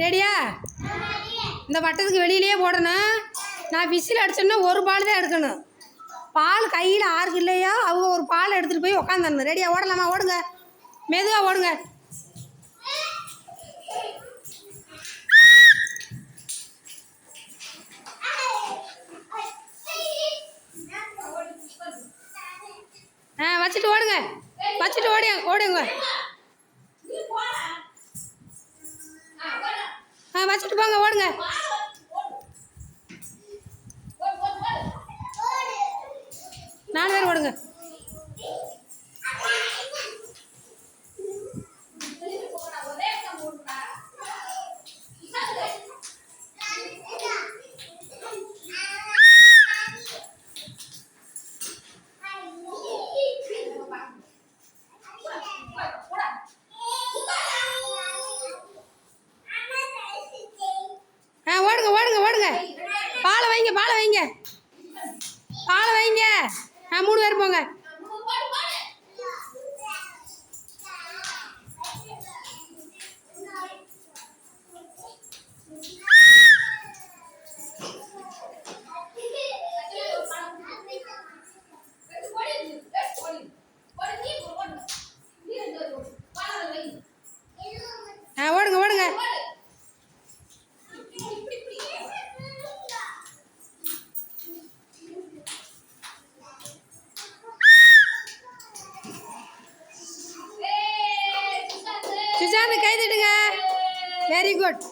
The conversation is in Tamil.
ரெடியா? இந்த வட்டத்துக்கு வெளியிலேயே போடணும். நான் விசில் அடிச்சோன்னா ஒரு பால் தான் எடுக்கணும். பால் கையில் ஆறுக்கு இல்லையா? அவங்க ஒரு பால் எடுத்துகிட்டு போய் உக்காந்துடணும். ரெடியா? ஓடலாமா? ஓடுங்க. மெதுவாக ஓடுங்க. ஆ வச்சுட்டு ஓடுங்க. வச்சுட்டு ஓடுங்க ஓடுங்க ஆ போங்க ஓடுங்க. நாலு பேர் ஓடுங்க. வைங்க வைங்க. ஆ மூணு பேர் போங்க. கைதட்டுங்க வெரி குட்